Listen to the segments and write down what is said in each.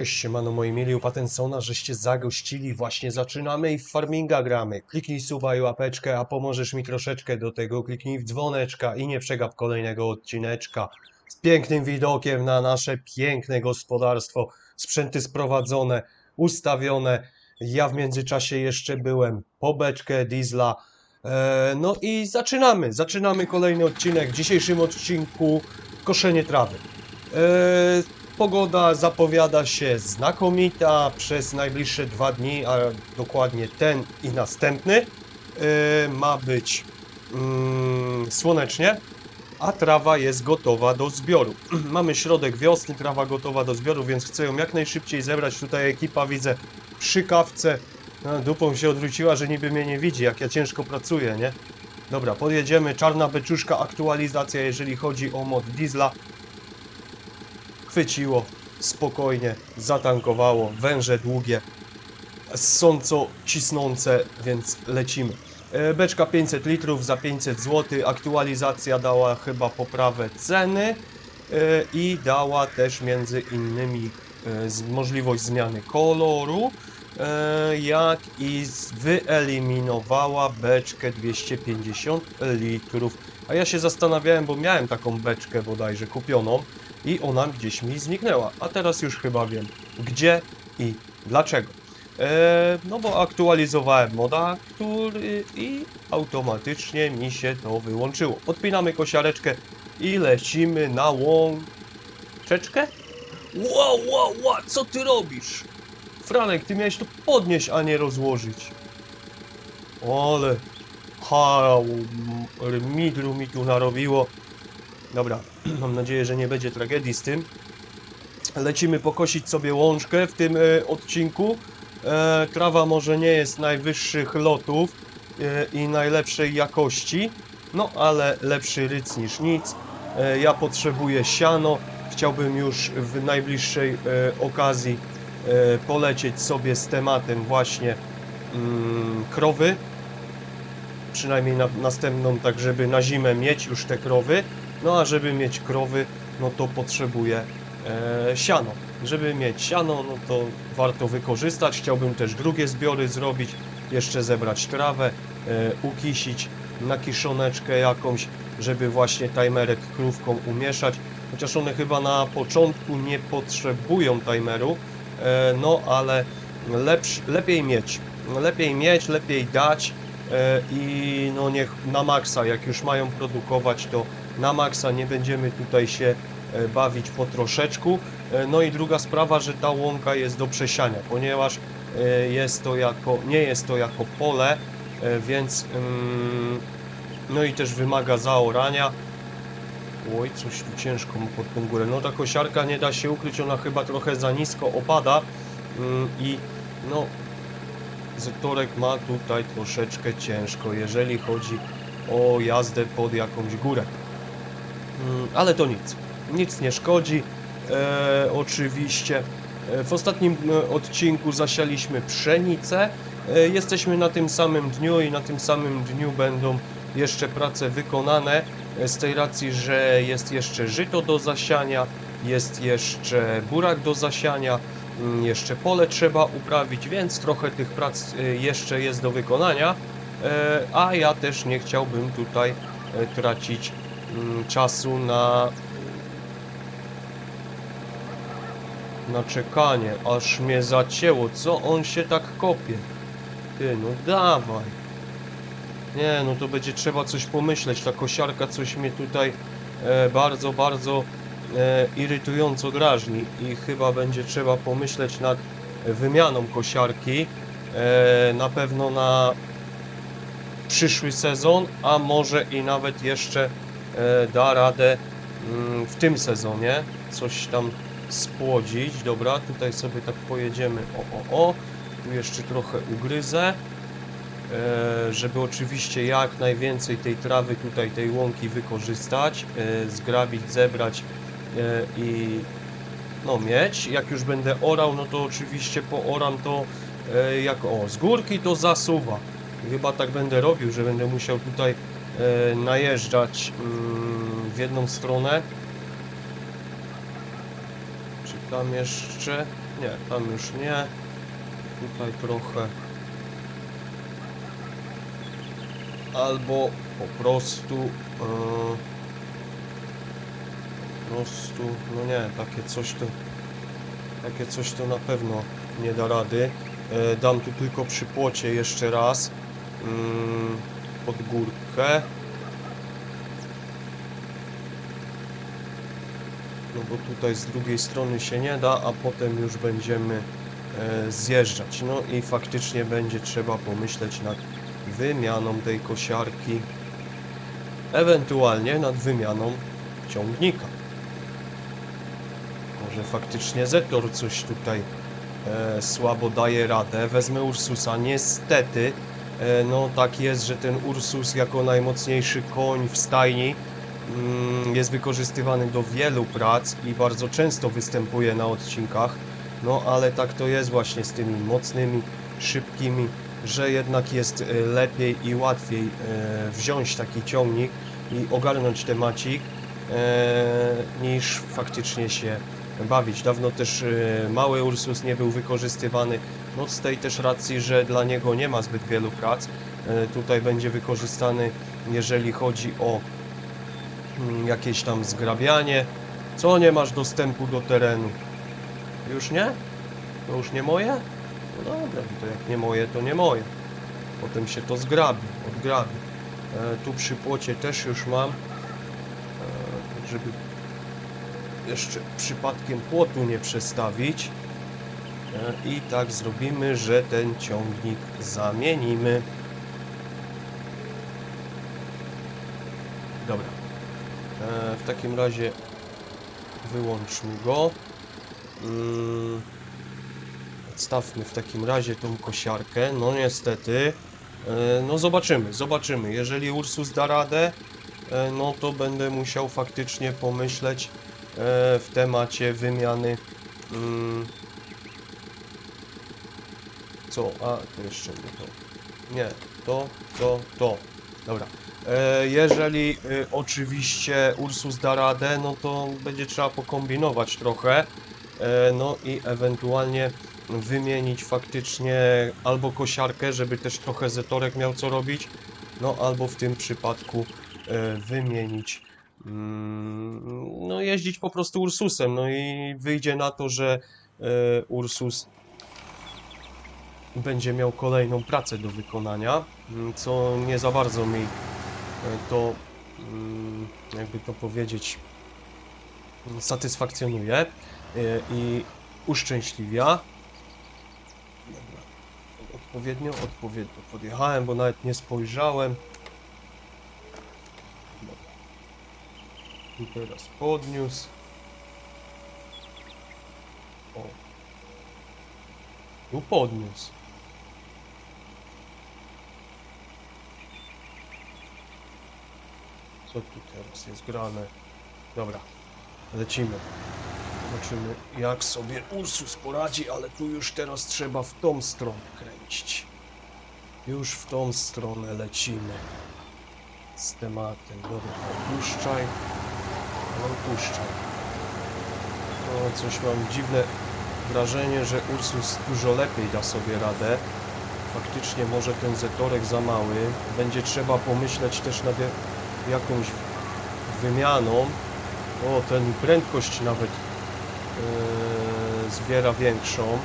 Cześć, siemano moi mieli u Patensona, żeście zagościli, właśnie zaczynamy i w farminga gramy. Kliknij suba i łapeczkę, a pomożesz mi troszeczkę do tego, kliknij w dzwoneczka i nie przegap kolejnego odcineczka. Z pięknym widokiem na nasze piękne gospodarstwo, sprzęty sprowadzone, ustawione. Ja w międzyczasie jeszcze byłem po beczkę diesla. E, no i zaczynamy, zaczynamy kolejny odcinek. W dzisiejszym odcinku koszenie trawy. E, Pogoda zapowiada się znakomita przez najbliższe dwa dni, a dokładnie ten i następny. Yy, ma być mm, słonecznie, a trawa jest gotowa do zbioru. Mamy środek wiosny, trawa gotowa do zbioru, więc chcę ją jak najszybciej zebrać. Tutaj ekipa widzę przy kawce. No, dupą się odwróciła, że niby mnie nie widzi, jak ja ciężko pracuję, nie? Dobra, podjedziemy. Czarna beczuszka, aktualizacja, jeżeli chodzi o mod diesla chwyciło spokojnie, zatankowało, węże długie, sąco cisnące, więc lecimy. E, Beczka 500 litrów za 500 zł, aktualizacja dała chyba poprawę ceny e, i dała też między innymi e, możliwość zmiany koloru, jak i wyeliminowała beczkę 250 litrów. A ja się zastanawiałem, bo miałem taką beczkę bodajże kupioną i ona gdzieś mi zniknęła. A teraz już chyba wiem gdzie i dlaczego. E, no bo aktualizowałem moda, który i automatycznie mi się to wyłączyło. Odpinamy kosiareczkę i lecimy na łączeczkę. Wow, wow, wow, co ty robisz? Franek, ty miałeś to podnieść, a nie rozłożyć. Ale hał, midru mi tu narobiło. Dobra, mam nadzieję, że nie będzie tragedii z tym. Lecimy pokosić sobie łączkę w tym e, odcinku. E, trawa może nie jest najwyższych lotów e, i najlepszej jakości, no ale lepszy ryc niż nic. E, ja potrzebuję siano. Chciałbym już w najbliższej e, okazji e, polecieć sobie z tematem właśnie mm, krowy. Przynajmniej na następną, tak żeby na zimę mieć już te krowy. No a żeby mieć krowy, no to potrzebuję e, siano. Żeby mieć siano, no to warto wykorzystać. Chciałbym też drugie zbiory zrobić, jeszcze zebrać trawę, e, ukisić na kiszoneczkę jakąś, żeby właśnie timerek krówką umieszać. Chociaż one chyba na początku nie potrzebują timeru, e, no ale lepsz, lepiej mieć. Lepiej mieć, lepiej dać e, i no niech na maksa, jak już mają produkować, to na maksa nie będziemy tutaj się e, bawić po troszeczku. E, No i druga sprawa, że ta łąka jest do przesiania, ponieważ e, jest to jako, nie jest to jako pole, więc mm, no i też wymaga zaorania. Oj, coś tu ciężko mu pod tą górę. No ta kosiarka nie da się ukryć, ona chyba trochę za nisko opada mm, i no Zetorek ma tutaj troszeczkę ciężko, jeżeli chodzi o jazdę pod jakąś górę. Mm, Ale to nic. Nic nie szkodzi. E, oczywiście. E, W ostatnim e, odcinku zasialiśmy pszenicę. E, jesteśmy na tym samym dniu i na tym samym dniu będą jeszcze prace wykonane. E, z tej racji, że jest jeszcze żyto do zasiania, jest jeszcze burak do zasiania, mm, jeszcze pole trzeba uprawić, więc trochę tych prac jeszcze jest do wykonania. A ja też nie chciałbym tutaj tracić czasu na na czekanie, aż mnie zacięło. Co on się tak kopie? Ty, no dawaj. Nie, no to będzie trzeba coś pomyśleć. Ta kosiarka coś mnie tutaj e, bardzo, bardzo e, irytująco drażni i chyba będzie trzeba pomyśleć nad wymianą kosiarki. E, na pewno na przyszły sezon, a może i nawet jeszcze da radę mm, w tym sezonie coś tam spłodzić. Dobra, tutaj sobie tak pojedziemy. O, o, o. Tu jeszcze trochę ugryzę. E, żeby oczywiście jak najwięcej tej trawy tutaj, tej łąki wykorzystać, e, zgrabić, zebrać e, i no mieć. Jak już będę orał, no to oczywiście pooram to e, jak o, z górki to zasuwa. Chyba tak będę robił, że będę musiał tutaj e, najeżdżać mm, w jedną stronę Czy tam jeszcze? Nie, tam już nie. Tutaj trochę. Albo po prostu. Yy, po prostu. No nie, takie coś to. Takie coś to na pewno nie da rady. E, dam tu tylko przy płocie jeszcze raz. Pod górkę. No bo tutaj z drugiej strony się nie da, a potem już będziemy e, zjeżdżać. No i faktycznie będzie trzeba pomyśleć nad wymianą tej kosiarki. Ewentualnie nad wymianą ciągnika. Może faktycznie Zetor coś tutaj e, słabo daje radę. Wezmę Ursusa. Niestety, no tak jest, że ten Ursus jako najmocniejszy koń w stajni mm, jest wykorzystywany do wielu prac i bardzo często występuje na odcinkach. No ale tak to jest właśnie z tymi mocnymi, szybkimi, że jednak jest e, lepiej i łatwiej e, wziąć taki ciągnik i ogarnąć temacik e, niż faktycznie się bawić. Dawno też e, mały Ursus nie był wykorzystywany, no z tej też racji, że dla niego nie ma zbyt wielu prac. E, Tutaj będzie wykorzystany, jeżeli chodzi o mm, jakieś tam zgrabianie. Co nie masz dostępu do terenu? Już nie? To już nie moje? No dobra, to jak nie moje, to nie moje. Potem się to zgrabi, odgrabi. E, tu przy płocie też już mam, e, żeby jeszcze przypadkiem płotu nie przestawić. E, I tak zrobimy, że ten ciągnik zamienimy. Dobra. E, w takim razie wyłączmy go. Mm, Odstawmy w takim razie tą kosiarkę. No niestety. E, No zobaczymy, zobaczymy. Jeżeli Ursus da radę, no to będę musiał faktycznie pomyśleć w temacie wymiany. mm, Co? A, to jeszcze nie to. Nie, to, to, to. Dobra. E, Jeżeli e, oczywiście Ursus da radę, no to będzie trzeba pokombinować trochę. E, No i ewentualnie wymienić faktycznie albo kosiarkę, żeby też trochę zetorek miał co robić, no albo w tym przypadku e, wymienić, no jeździć po prostu Ursusem, no i wyjdzie na to, że e, Ursus będzie miał kolejną pracę do wykonania, mm, co nie za bardzo mi e, to, mm, jakby to powiedzieć, satysfakcjonuje e, i uszczęśliwia. Odpowiednio, odpowiednio podjechałem, bo nawet nie spojrzałem. I teraz podniósł. O. Tu podniósł. Co tu teraz jest grane? Dobra, lecimy. Zobaczymy jak sobie Ursus poradzi, ale tu już teraz trzeba w tą stronę kręcić. Już w tą stronę lecimy. Z tematem. Dobra, opuszczaj. Coś mam dziwne wrażenie, że Ursus dużo lepiej da sobie radę. Faktycznie może ten zetorek za mały. Będzie trzeba pomyśleć też nad ja- jakąś wymianą. O, ten prędkość nawet e, zbiera większą.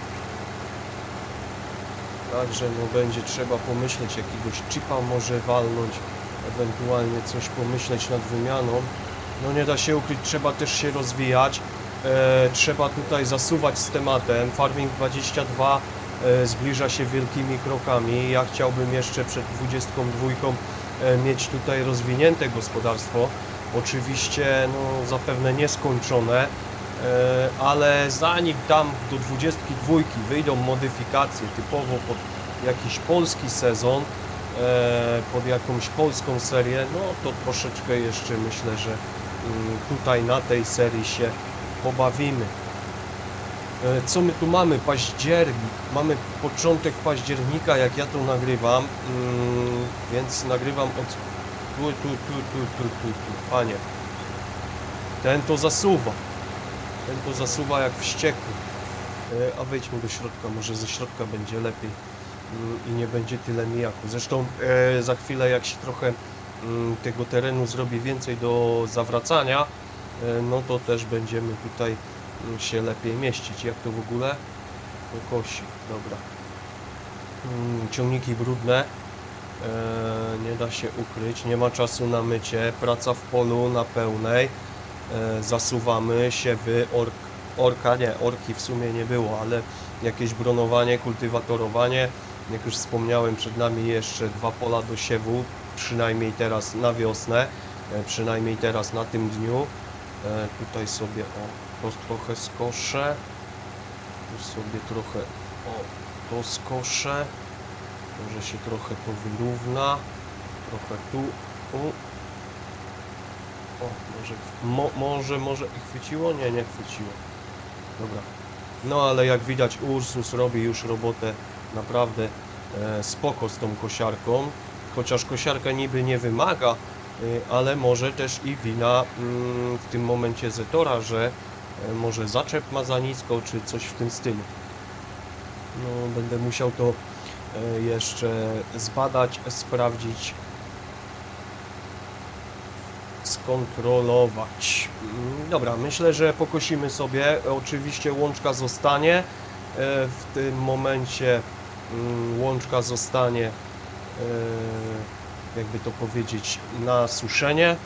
Także no będzie trzeba pomyśleć, jakiegoś chipa może walnąć, ewentualnie coś pomyśleć nad wymianą. No nie da się ukryć, trzeba też się rozwijać. E, trzeba tutaj zasuwać z tematem. Farming 22 e, zbliża się wielkimi krokami. Ja chciałbym jeszcze przed 22 e, mieć tutaj rozwinięte gospodarstwo. Oczywiście no, zapewne nieskończone, e, ale zanim tam do 22 wyjdą modyfikacje typowo pod jakiś polski sezon, e, pod jakąś polską serię, no to troszeczkę jeszcze myślę, że tutaj na tej serii się pobawimy. E, Co my tu mamy? Październik. Mamy początek października, jak ja to nagrywam, mm, więc nagrywam od tu, tu, tu, tu, tu, tu, tu. Panie, ten to zasuwa. ten to zasuwa jak wściekły. E, A wejdźmy do środka, może ze środka będzie lepiej mm, i nie będzie tyle mijaku. Zresztą e, za chwilę jak się trochę tego terenu zrobi więcej do zawracania, e, no to też będziemy tutaj mm, się lepiej mieścić. Jak to w ogóle? Kosi, dobra. Mm, Ciągniki brudne, e, nie da się ukryć, nie ma czasu na mycie, praca w polu na pełnej, e, zasuwamy, siewy, ork, orka, nie, orki w sumie nie było, ale jakieś bronowanie, kultywatorowanie, jak już wspomniałem, przed nami jeszcze dwa pola do siewu, przynajmniej teraz na wiosnę, e, przynajmniej teraz na tym dniu. E, Tutaj sobie o, to trochę skoszę, tu sobie trochę o, to skoszę, może się trochę to wyrówna, trochę tu. O, może, mo, może, może i chwyciło? Nie, nie chwyciło. Dobra. No ale jak widać Ursus robi już robotę naprawdę e, spoko z tą kosiarką. Chociaż kosiarka niby nie wymaga, e, ale może też i wina mm, w tym momencie Zetora, że e, może zaczep ma za nisko, czy coś w tym stylu. No, będę musiał to e, jeszcze zbadać, sprawdzić, skontrolować. Mm, Dobra, myślę, że pokosimy sobie. Oczywiście łączka zostanie. W tym momencie mm, łączka zostanie, jakby to powiedzieć, na suszenie.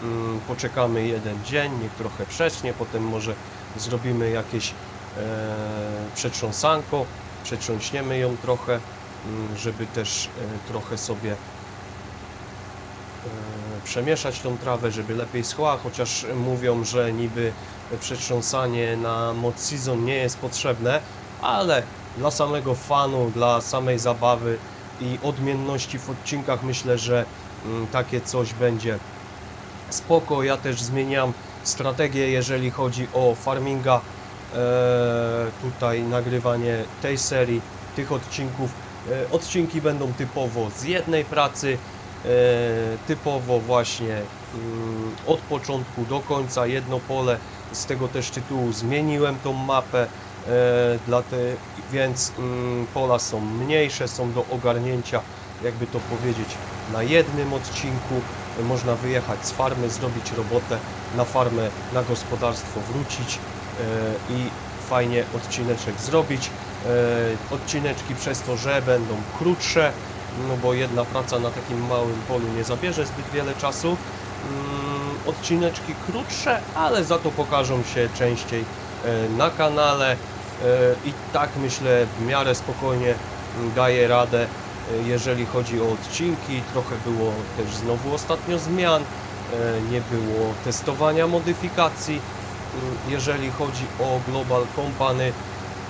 Mm, Poczekamy jeden dzień, niech trochę przecznie, potem może zrobimy jakieś e, przetrząsanko, przetrząśniemy ją trochę, mm, żeby też e, trochę sobie e, przemieszać tą trawę, żeby lepiej schła, chociaż mówią, że niby przetrząsanie na mod season nie jest potrzebne, ale dla samego fanu, dla samej zabawy i odmienności w odcinkach myślę, że mm, takie coś będzie spoko. Ja też zmieniam strategię, jeżeli chodzi o farminga. E, tutaj nagrywanie tej serii, tych odcinków. E, odcinki będą typowo z jednej pracy, e, typowo właśnie mm, od początku do końca jedno pole. Z tego też tytułu zmieniłem tą mapę, dla te, więc mm, pola są mniejsze, są do ogarnięcia, jakby to powiedzieć, na jednym odcinku. E, Można wyjechać z farmy, zrobić robotę, na farmę, na gospodarstwo wrócić e, i fajnie odcineczek zrobić. E, Odcineczki przez to, że będą krótsze, no bo jedna praca na takim małym polu nie zabierze zbyt wiele czasu. Mm, Odcineczki krótsze, ale za to pokażą się częściej e, na kanale e, i tak myślę w miarę spokojnie daję radę, e, jeżeli chodzi o odcinki. Trochę było też znowu ostatnio zmian, e, nie było testowania modyfikacji. Jeżeli chodzi o Global Company,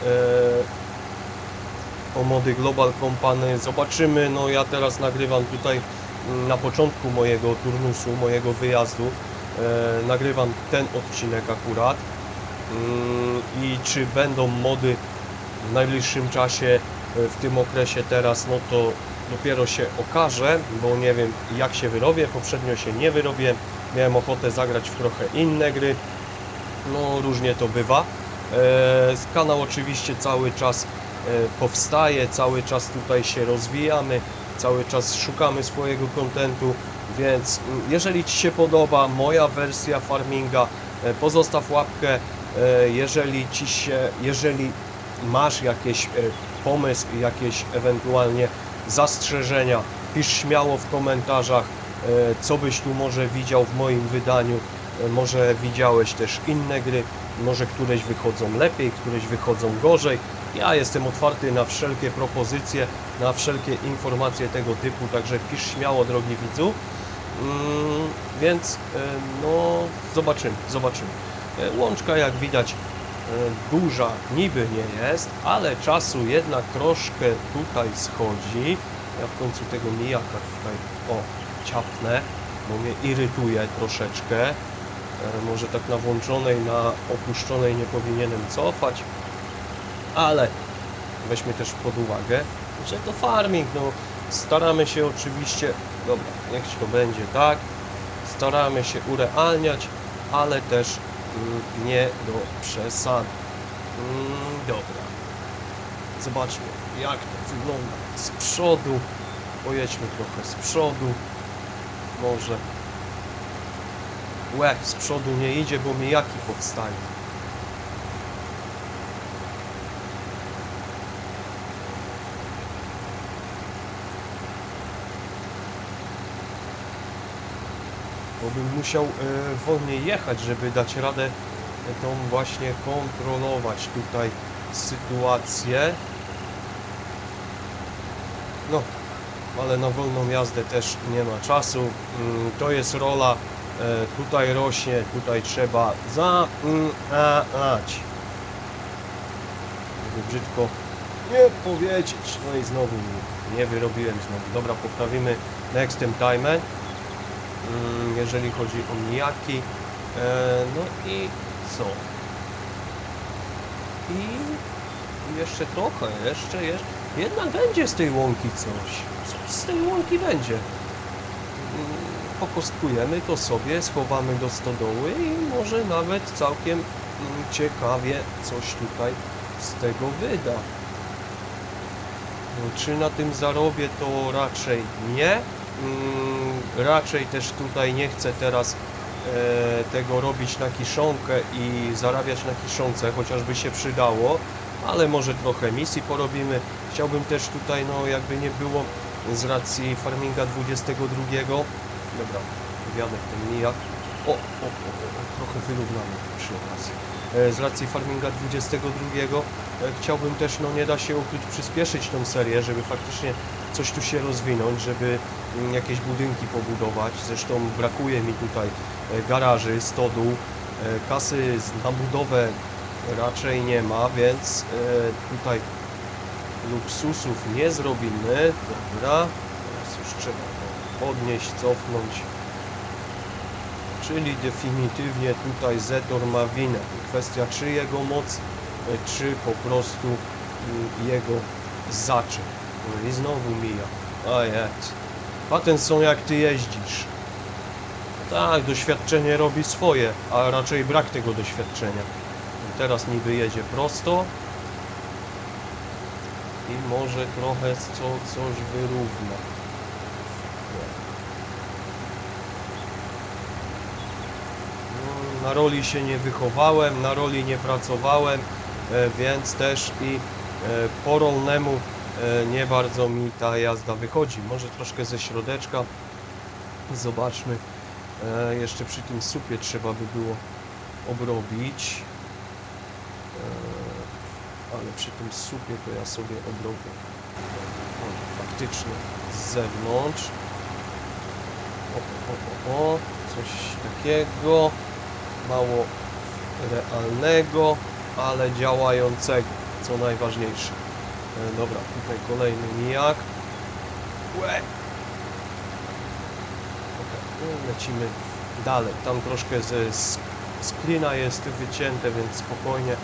e, o mody Global Company zobaczymy. No ja teraz nagrywam tutaj mm, na początku mojego turnusu, mojego wyjazdu. E, nagrywam ten odcinek akurat. Mm, I czy będą mody w najbliższym czasie, e, w tym okresie teraz, no to dopiero się okaże, bo nie wiem jak się wyrobię. Poprzednio się nie wyrobiłem. Miałem ochotę zagrać w trochę inne gry. No różnie to bywa. E, kanał oczywiście cały czas e, powstaje, cały czas tutaj się rozwijamy, cały czas szukamy swojego kontentu, więc mm, jeżeli Ci się podoba moja wersja farminga, pozostaw łapkę, jeżeli Ci się, jeżeli masz jakiś e, pomysł, jakieś ewentualnie zastrzeżenia, pisz śmiało w komentarzach, e, co byś tu może widział w moim wydaniu, E, może widziałeś też inne gry, może któreś wychodzą lepiej, któreś wychodzą gorzej. Ja jestem otwarty na wszelkie propozycje, na wszelkie informacje tego typu, także pisz śmiało, drogi widzu. Mm, więc e, no, zobaczymy, zobaczymy. E, Łączka, jak widać, e, duża niby nie jest, ale czasu jednak troszkę tutaj schodzi. Ja w końcu tego mijaka tutaj, o, ciapnę, bo mnie irytuje troszeczkę. E, Może tak na włączonej, na opuszczonej nie powinienem cofać, ale weźmy też pod uwagę, że to farming, no staramy się oczywiście, dobra, niech to będzie tak, staramy się urealniać, ale też nie do przesady. Mm, dobra. Zobaczmy, jak to wygląda z przodu. Pojedźmy trochę z przodu. Może. Łe, z przodu nie idzie, bo mijaki powstają. Bo bym musiał e, wolniej jechać, żeby dać radę e, tą właśnie kontrolować tutaj sytuację. No, ale na wolną jazdę też nie ma czasu. Mm, To jest rola, e, tutaj rośnie, tutaj trzeba zaanać. Żeby brzydko nie powiedzieć. No i znowu nie wyrobiłem znowu. Dobra, poprawimy next time. Mm, jeżeli chodzi o mijaki. E, no i co? I jeszcze trochę, jeszcze, jeszcze. Jednak będzie z tej łąki coś. Coś z tej łąki będzie. Mm, Pokostkujemy to sobie, schowamy do stodoły i może nawet całkiem mm, ciekawie coś tutaj z tego wyda. No, Czy na tym zarobię, to raczej nie. Mm, Raczej też tutaj nie chcę teraz e, tego robić na kiszonkę i zarabiać na kiszonce, chociażby się przydało, ale może trochę misji porobimy. Chciałbym też tutaj, no jakby nie było, z racji farminga 22. Dobra, wjadę w ten mijak. O, o, o, o, trochę wyrównamy przy okazji. E, Z racji farminga 22 e, chciałbym też, no nie da się ukryć, przyspieszyć tą serię, żeby faktycznie coś tu się rozwinąć, żeby jakieś budynki pobudować. Zresztą brakuje mi tutaj e, garaży, stodół, e, kasy na budowę raczej nie ma, więc e, tutaj luksusów nie zrobimy. Dobra, teraz już trzeba podnieść, cofnąć. Czyli definitywnie tutaj Zetor ma winę. Kwestia czy jego moc, czy po prostu mm, jego zaczep. No i znowu mija. A jest. Pattenson jak ty jeździsz. Tak, doświadczenie robi swoje, a raczej brak tego doświadczenia. Teraz niby jedzie prosto. I może trochę co, coś wyrówna. No, Na roli się nie wychowałem, na roli nie pracowałem, e, więc też i e, po rolnemu nie bardzo mi ta jazda wychodzi. Może troszkę ze środeczka. Zobaczmy. E, Jeszcze przy tym supie trzeba by było obrobić. E, Ale przy tym supie to ja sobie obrobię. Faktycznie z zewnątrz. O, o, o, o, coś takiego mało realnego, ale działającego, co najważniejsze. E, dobra, tutaj kolejny mijak. Łe! Okej, no, lecimy dalej. Tam troszkę ze z, z klina jest wycięte, więc spokojnie.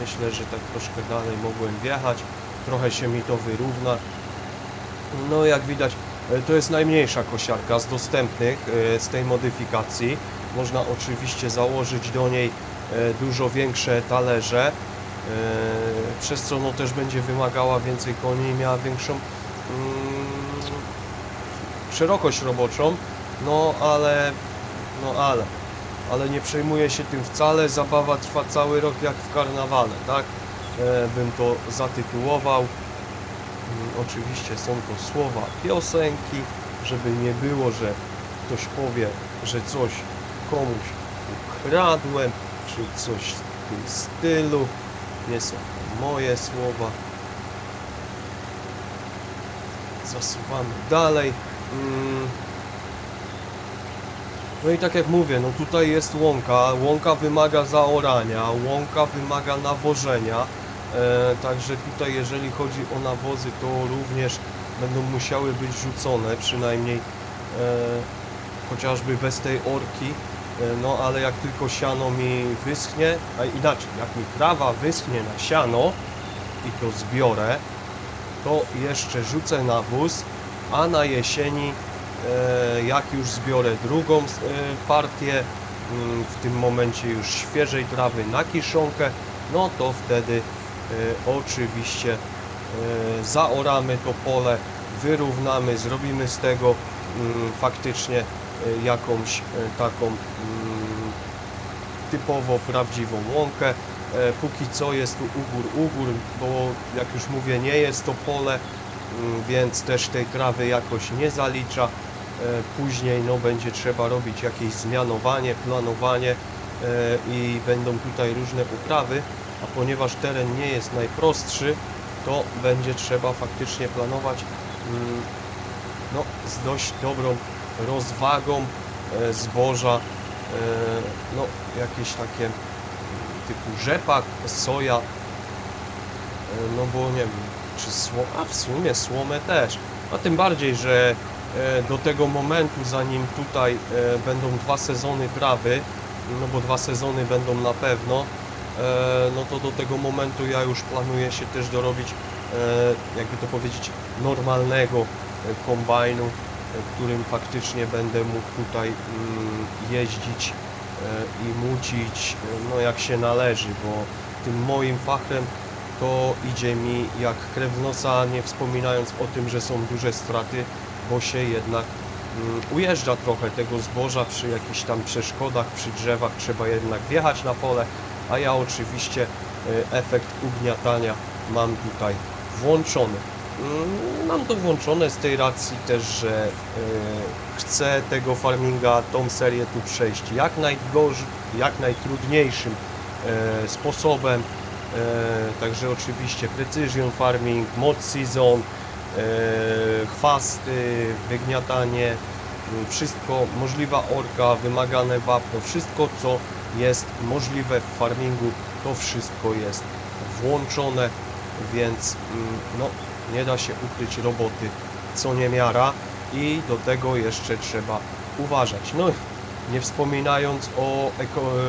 Myślę, że tak troszkę dalej mogłem wjechać. Trochę się mi to wyrówna. No jak widać, e, to jest najmniejsza kosiarka z dostępnych e, z tej modyfikacji. Można oczywiście założyć do niej dużo większe talerze, przez co no też będzie wymagała więcej koni i miała większą mm, szerokość roboczą. No ale, no ale, ale nie przejmuję się tym wcale. Zabawa trwa cały rok jak w karnawale, tak? E, bym to zatytułował. Mm, Oczywiście są to słowa piosenki, żeby nie było, że ktoś powie, że coś komuś ukradłem, czy coś w tym stylu. Nie są moje słowa. Zasuwamy dalej. Mm. No i tak jak mówię, no tutaj jest łąka. Łąka wymaga zaorania, łąka wymaga nawożenia. E, także tutaj jeżeli chodzi o nawozy, to również będą musiały być rzucone, przynajmniej e, chociażby bez tej orki. E, no ale jak tylko siano mi wyschnie, a inaczej, jak mi trawa wyschnie na siano i to zbiorę, to jeszcze rzucę nawóz, a na jesieni e, jak już zbiorę drugą e, partię, mm, w tym momencie już świeżej trawy na kiszonkę, no to wtedy oczywiście zaoramy to pole, wyrównamy, zrobimy z tego mm, faktycznie jakąś e, taką mm, typowo prawdziwą łąkę. E, Póki co jest tu ugór, ugór, bo jak już mówię, nie jest to pole, mm, więc też tej trawy jakoś nie zalicza. E, Później no, będzie trzeba robić jakieś zmianowanie, planowanie e, i będą tutaj różne uprawy, a ponieważ teren nie jest najprostszy, to będzie trzeba faktycznie planować mm, no, z dość dobrą rozwagą e, zboża, e, no jakieś takie typu rzepak, soja, e, no bo nie wiem, czy słoma, a w sumie słomę też, a tym bardziej, że do tego momentu, zanim tutaj będą dwa sezony trawy, no bo dwa sezony będą na pewno, no to do tego momentu ja już planuję się też dorobić, jakby to powiedzieć, normalnego kombajnu, którym faktycznie będę mógł tutaj mm, jeździć e, i mucić, e, no jak się należy, bo tym moim fachem to idzie mi jak krew nosa, nie wspominając o tym, że są duże straty, bo się jednak mm, ujeżdża trochę tego zboża przy jakichś tam przeszkodach, przy drzewach, trzeba jednak wjechać na pole, a ja oczywiście e, efekt ugniatania mam tutaj włączony. Mm, Mam to włączone z tej racji też, że e, chcę tego farminga, tą serię tu przejść jak najgorzej, jak najtrudniejszym e, sposobem. E, Także oczywiście precision farming, mod season, chwasty, wygniatanie, wszystko, możliwa orka, wymagane wapno, wszystko co jest możliwe w farmingu, to wszystko jest włączone, więc mm, no, nie da się ukryć roboty co niemiara i do tego jeszcze trzeba uważać. No, nie wspominając o eko,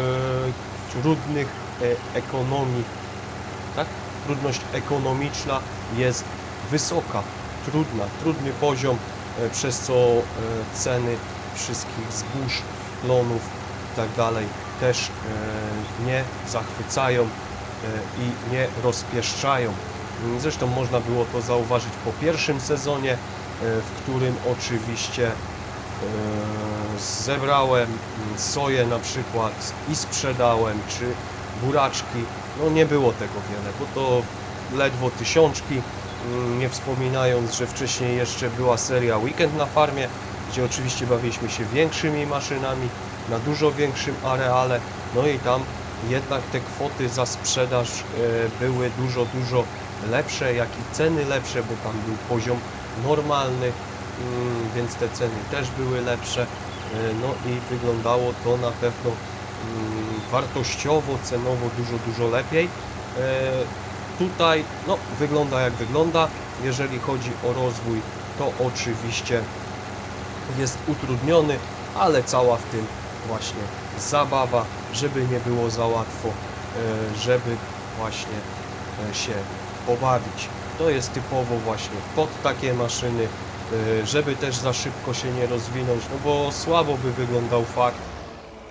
e, trudnych e, ekonomii, tak? Trudność ekonomiczna jest wysoka, trudna, trudny poziom, e, przez co e, ceny wszystkich zbóż, plonów tak dalej też e, nie zachwycają e, i nie rozpieszczają. Zresztą można było to zauważyć po pierwszym sezonie, e, w którym oczywiście e, zebrałem mm, soję na przykład i sprzedałem, czy buraczki. No nie było tego wiele, bo to ledwo tysiączki, mm, nie wspominając, że wcześniej jeszcze była seria Weekend na farmie, gdzie oczywiście bawiliśmy się większymi maszynami, na dużo większym areale, no i tam jednak te kwoty za sprzedaż e, były dużo, dużo lepsze, jak i ceny lepsze, bo tam był poziom normalny, mm, więc te ceny też były lepsze. E, No i wyglądało to na pewno mm, wartościowo, cenowo dużo, dużo lepiej. E, Tutaj no, wygląda jak wygląda. Jeżeli chodzi o rozwój, to oczywiście jest utrudniony, ale cała w tym właśnie zabawa, żeby nie było za łatwo, e, żeby właśnie się pobawić. To jest typowo właśnie pod takie maszyny, e, żeby też za szybko się nie rozwinąć, no bo słabo by wyglądał fakt,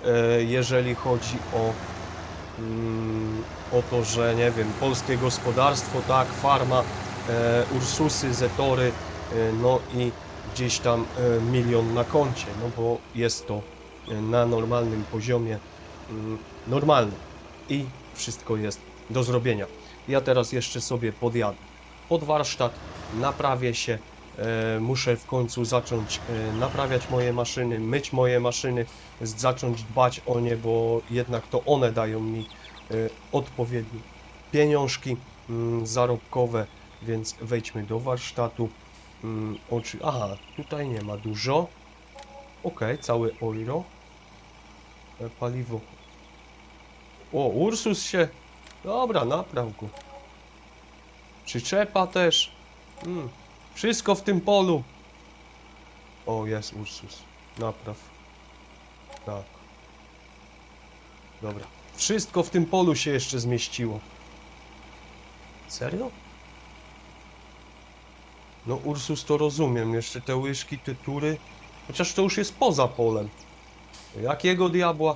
e, jeżeli chodzi o, mm, o to, że nie wiem, polskie gospodarstwo, tak, farma, e, Ursusy, Zetory, no i gdzieś tam milion na koncie, no bo jest to na normalnym poziomie mm, normalnym i wszystko jest do zrobienia. Ja teraz jeszcze sobie podjadę pod warsztat, naprawię się, e, muszę w końcu zacząć e, naprawiać moje maszyny, myć moje maszyny, zacząć dbać o nie, bo jednak to one dają mi e, odpowiednie pieniążki mm, zarobkowe, więc wejdźmy do warsztatu. Mm, Oczy... Aha, tutaj nie ma dużo. Ok, cały euro. Paliwo. O, Ursus się... Dobra, napraw go. Przyczepa też. Mm. Wszystko w tym polu. O, jest Ursus. Napraw. Tak. Dobra. Wszystko w tym polu się jeszcze zmieściło. Serio? No Ursus to rozumiem, jeszcze te łyżki, te tury. Chociaż to już jest poza polem. Jakiego diabła?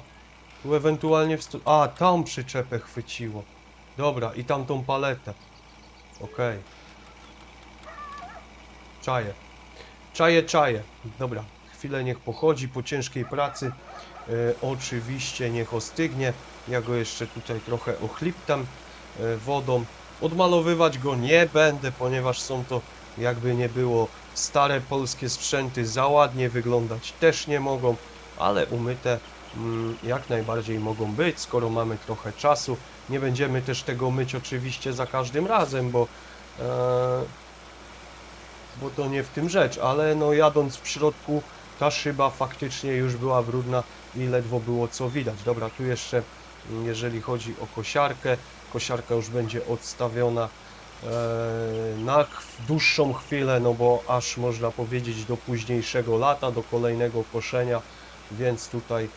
Tu ewentualnie w. A, tam przyczepę chwyciło. Dobra, i tamtą paletę. Okej. Czaję. Czaję, czaję. Dobra, chwilę niech pochodzi po ciężkiej pracy. E, oczywiście niech ostygnie. Ja go jeszcze tutaj trochę ochliptam e, wodą. Odmalowywać go nie będę, ponieważ są to jakby nie było stare polskie sprzęty, za ładnie wyglądać też nie mogą, ale umyte jak najbardziej mogą być, skoro mamy trochę czasu. Nie będziemy też tego myć oczywiście za każdym razem, bo, e, bo to nie w tym rzecz, ale no jadąc w środku ta szyba faktycznie już była brudna i ledwo było co widać. Dobra, tu jeszcze mm, jeżeli chodzi o kosiarkę, kosiarka już będzie odstawiona e, na dłuższą chwilę, no bo aż można powiedzieć do późniejszego lata, do kolejnego koszenia, więc tutaj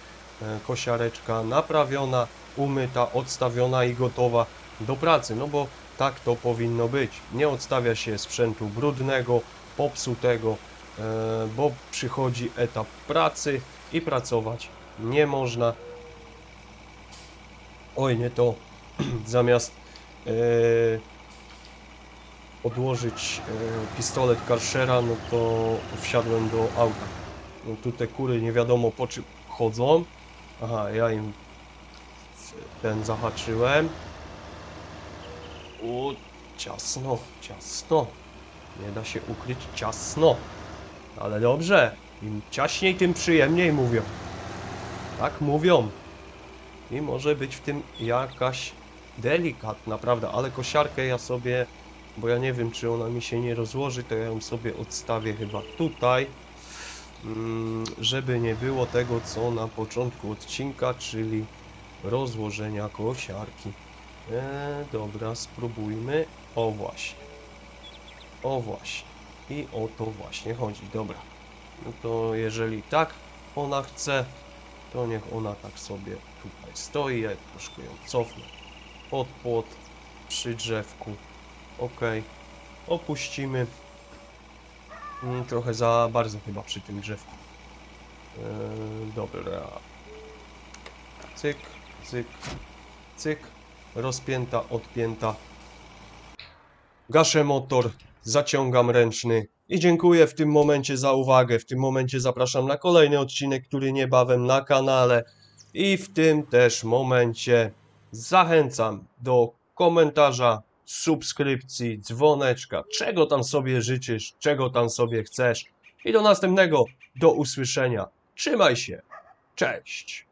kosiareczka naprawiona, umyta, odstawiona i gotowa do pracy, no bo tak to powinno być. Nie odstawia się sprzętu brudnego, popsutego, e, bo przychodzi etap pracy i pracować nie można. Oj, nie to. Zamiast e, odłożyć e, pistolet Karszera, no to wsiadłem do auta. No tu te kury nie wiadomo po czym chodzą. Aha, ja im ten zahaczyłem. O, ciasno, ciasno. Nie da się ukryć ciasno. Ale dobrze. Im ciaśniej, tym przyjemniej mówią. Tak mówią. I może być w tym jakaś delikatna, prawda? Ale kosiarkę ja sobie, bo ja nie wiem, czy ona mi się nie rozłoży, to ja ją sobie odstawię chyba tutaj, żeby nie było tego, co na początku odcinka, czyli rozłożenia kosiarki. E, dobra, spróbujmy. O właśnie. O właśnie. I o to właśnie chodzi. Dobra. No to jeżeli tak ona chce, to niech ona tak sobie tutaj stoi. Ja troszkę ją cofnę pod płot przy drzewku. Ok. Opuścimy. Mm, Trochę za bardzo chyba przy tym drzewku. Eee, dobra. Cyk, cyk, cyk. Rozpięta, odpięta. Gaszę motor, zaciągam ręczny i dziękuję w tym momencie za uwagę. W tym momencie zapraszam na kolejny odcinek, który niebawem na kanale. I w tym też momencie zachęcam do komentarza, subskrypcji, dzwoneczka, czego tam sobie życzysz, czego tam sobie chcesz. I do następnego, do usłyszenia. Trzymaj się. Cześć.